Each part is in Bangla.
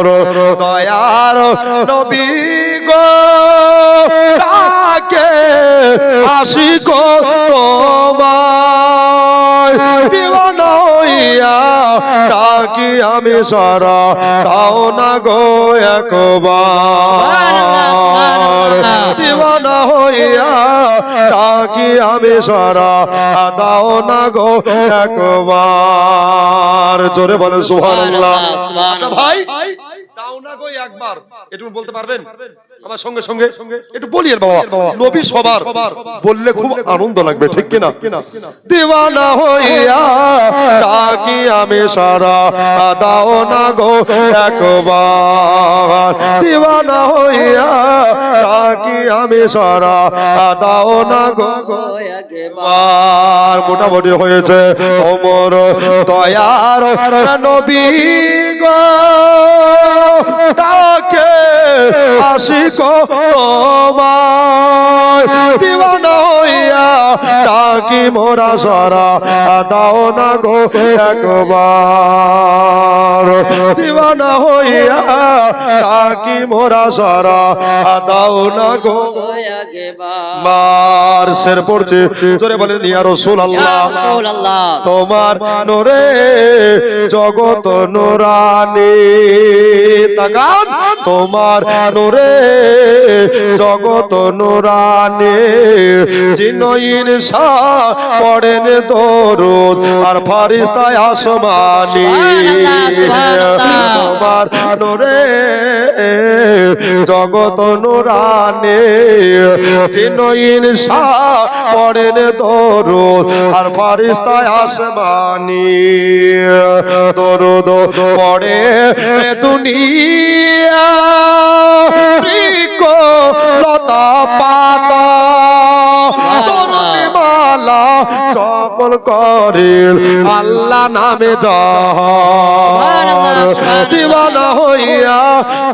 তোমর দয়ার নবী গো তাকে আশিক তোমায় দিওয়ানা হইয়া তাকি আমি সারা তাও না গো একবার। দিওয়ানা হইয়া তাকি আমি সারা দাও না গো একবার জোরে বলেন সুবহানাল্লাহ সুবহানাল্লাহ, সুবহানাল্লাহ। আচ্ছা ভাই দাও না একবার? এটুকু বলতে পারবেন? আমার সঙ্গে সঙ্গে একটু বলি বাবা। নবী সবার বললে খুব আনন্দ লাগবে ঠিক কিনা? দিওয়ানা হইয়া তাকি আমি সারা দাও না গো একবার। দিওয়ানা হইয়া তাকি আমি সারা দাও না গো আর মোটামুটি হয়েছে। অমর দয়ার নবী গো তাকে আশিক তোমায়। দিওয়ানা হইয়া তাকি মোরা সারা দাও না গো একবার। দিওয়ানা হইয়া তাকি মোরা সারা দাও না গো মার শের পড়ছে জোরে বলেন ইয়া রাসূলুল্লাহ। তোমার নোরে জগত নোরানি। তাকান। তোমার নোরে, জগত নোরানি জিনইন শাহ পড়েন দরুদ আর ফারিস্তায় আসমানি। তোমার নোরে, জগত নোরানি জিনইন শাহ পড়েন দরুদ আর ফারিস্তায় আসমানি দরুদ পড়ে দুনিয়া লতা পাতা দরুদ মালা চপল করিল আল্লাহ নামে যা দিবানা হইয়া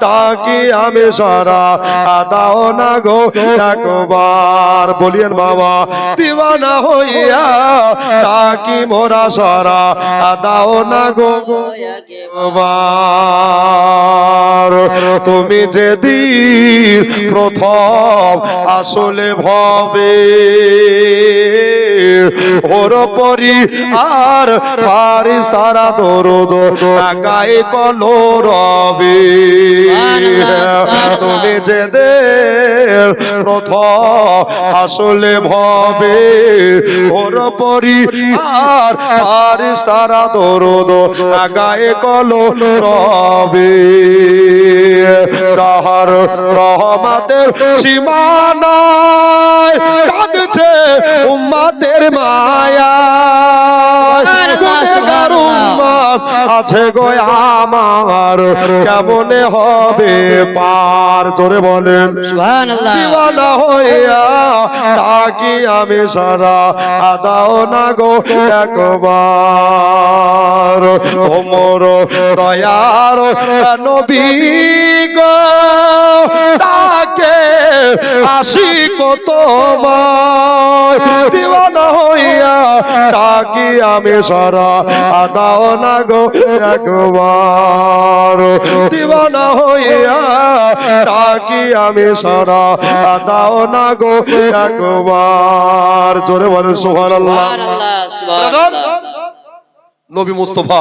তাকি আমি সারা আদাও না গো একবার। বলিয়েন বাবা, দিবানা হইয়া তাকি মোরা সারা আদাও না গো একবার। তুমি যেদিন প্রথম আসলে ভবে ওর পরি আর পারিস তারা দরদ গায়ে কলো রবে। তুমি যে দে আসলে ভবে ওর পরি আর পারিস তারা দরদ গায়ে কলো রবে। তাহার রহমাতের সীমানায় কাঁদছে মায়া। আছে গো আমার। কেমনে হবে পার? জোরে বলেন। দিওয়ানা হইয়া তাকি আমি সারা। আদাও না গো একবার। ওমর দয়ার নবী গো। আসি কত দিওয়ানা হইয়া তাকি আমি সারা আদাও না গো একবার। দিওয়ানা হইয়া তাকি আমি সারা আদাও না গো একবার। জোরে বলেন সুবহানাল্লাহ। নবী মুস্তফা।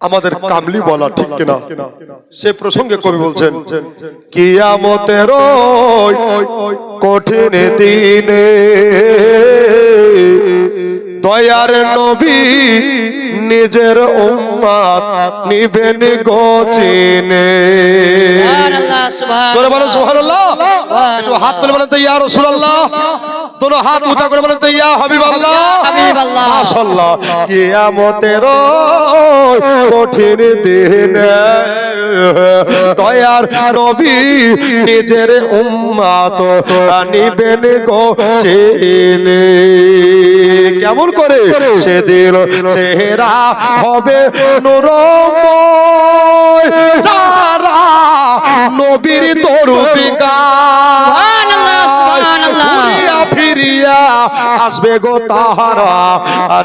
আমাদের কামলি বলা ঠিক কিনা? সে প্রসঙ্গে কবি বলছেন কিয়ামতের কঠিন দিনে দয়ার নবী নিজের উম্মাত নিবেন গোচিনে সুবহানাল্লাহ একটু হাত তুলে বলেন তো ইয়া রাসূলুল্লাহ। দোনো হাত উঁচা করে বলেন তো ইয়া হাবিবাল্লাহ। হাবিবাল্লাহ। মাশাআল্লাহ কিয়ামতের কঠিন দিনে দয়ার নবী নিজের উম্মাত নিবেন গো চেনে। কেমন করে? সেদিন চেহারা হবে নুরময় যারা নবীর সুবহানাল্লাহ। ফিরিয়া আসবে গো তাহারা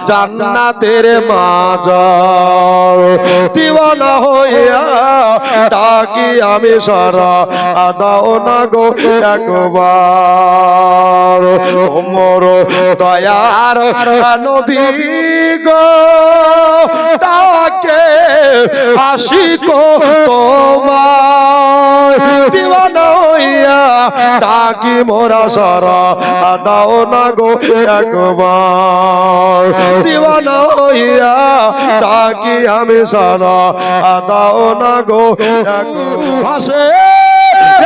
জান্নাতের মাজার। দিওয়ানা হইয়া ডাকি আমি সারা দাও না গো একবার। তোমর দয়ার নবী গো তাকে আশিক তোমার। দিওয়ানা হইয়া ডাকি মোরা সারা দাও না গো একবার দিওয়ানা হইয়া ডাকি আমি সারা দাও না গো হাসে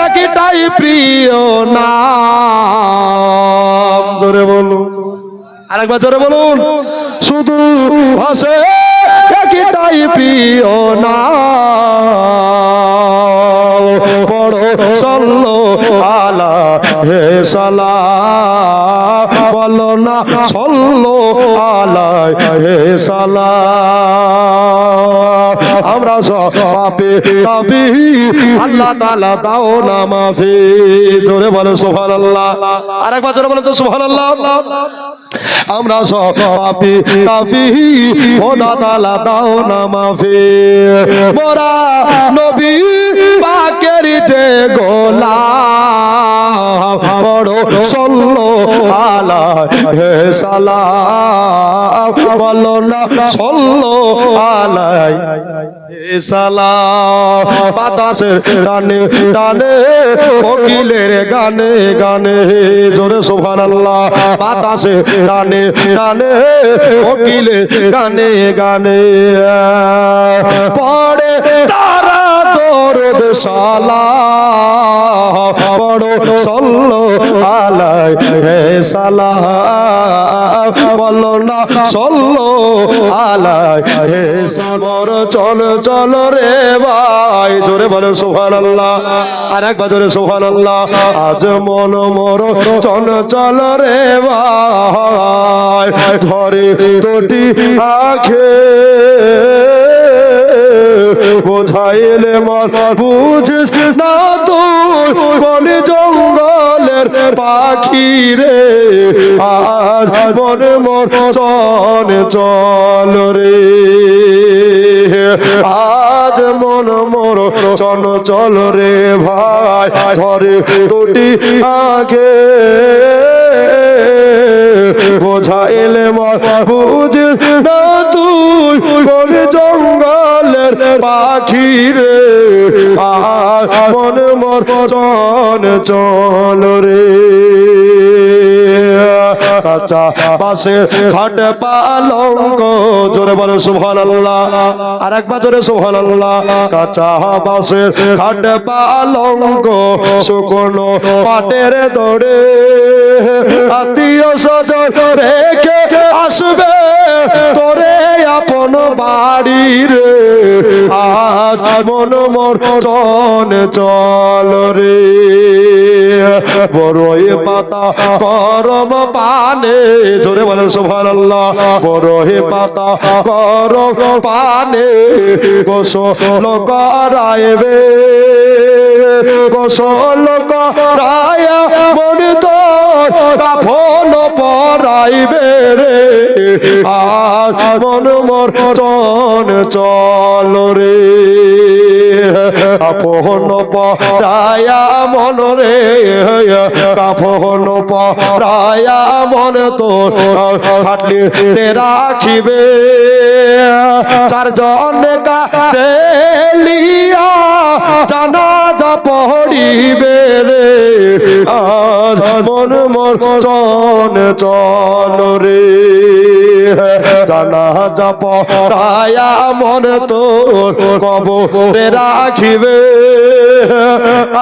একটাই প্রিয় নাম। জোরে বলুন। আরেকবার জোরে বলুন। শুধু ভাসে, একটাই প্রিয় নাম। বড় সল্লো আলা, হে সালা। বলো না সল্লো আলা হে সালা। আমরা সব পাপে পাপি আল্লাহ তাআলা দাও না মাফি। জোরে বলো সুবহানাল্লাহ। আরেকবার জোরে বলো তো সুবহানাল্লাহ। আমরা সব পাপি কাফি, খোদা তালা দাও না মাফি। মোরা নবী পাকের যে গোলা বড় সল্লো আলা হে সালা বলো না, সল্লো আলাই হে সালা বাতাসের টানে টানে, কোকিলের গানে গানে, জোরে সুবহানাল্লাহ। বাতাসে টানে গানে কোকিলের গানে গানে। পড়ে তারা দরদ সালা বড় সল্লো আলাই হে সালা বলো না সল্লো আলাই হে সমর চল চল রে ভাই। জোরে বলে সোহান আল্লাহ আর একবার জোরে সোহান আল্লাহ আজ মন মোর, চল চল রে ভাই। ধরে দুটি আখে। বোঝাইলে মন, বুঝিস না তুই বনে জঙ্গলের পাখি রে। আজ মনে মন, চন, চল রে। আজ মন মোর, চন, চল রে ভাই, ধরে দুটি আগে। বোঝাইলে মন, বুঝিস না তুই কোন জঙ্গলের পাখি রে মন মর চন চল রে। কাঁচা পাশে খাট পালঙ্ক জোরে বলে সুভান আল্লাহ আর একবার জোরে সুভান কাঁচা পাশে খাট পালঙ্ক শুকনো পাটের দৌড়ে আত্মীয় স্বজন রেখে আসবে। তোরে আপন বাড়ি আজ মন মোর চন চল রে। বড়ই পাতা গরম পানে। জোরে বলে সোভান বড় হে পাতা গরম পানে গোসল করাইবে গোসল করায় মন তোর কাফন পরাইবে রে। আর মন মোর চন চল রে। কাফন পরায়া মন রে কাফন পরায়া মন তোর খাটলি তে রাখিবে। চারজন যা পড়িবে রে। আজ মন মন চন চন রে। জানা যা পড়ায়া মন তোর কব রাখিবে।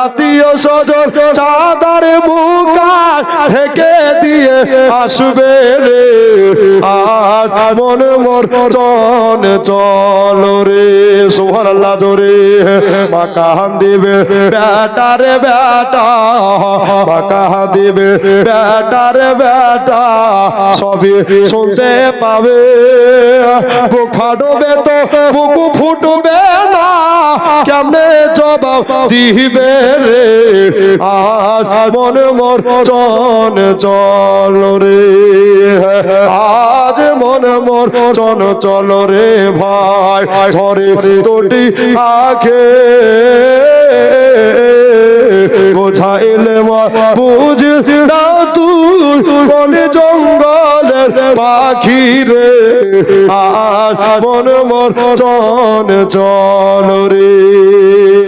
আত্মীয় সজন চাদার মুখা থেকে দিয়ে আসবে রে। আজ মন, মোর, চন, চল রে। সোহান আল্লাহ জোরে মাকাহান দিবে বেটারে বেটা মাকাহান দিবে বেটারে বেটা সবই শুনতে পাবে। বুক ফাটবে তো, বুকু ফুটবে না। কেমনে জবাব দিবে রে? আজ মন, মোর, চন, চল রে। আজ মন মোর চন চল রে ভাই। ধরে তোটি আখে। বোঝাইলে মা বুঝ না তুই বনে জঙ্গলের পাখি রে। আর মন মন চন চল রে।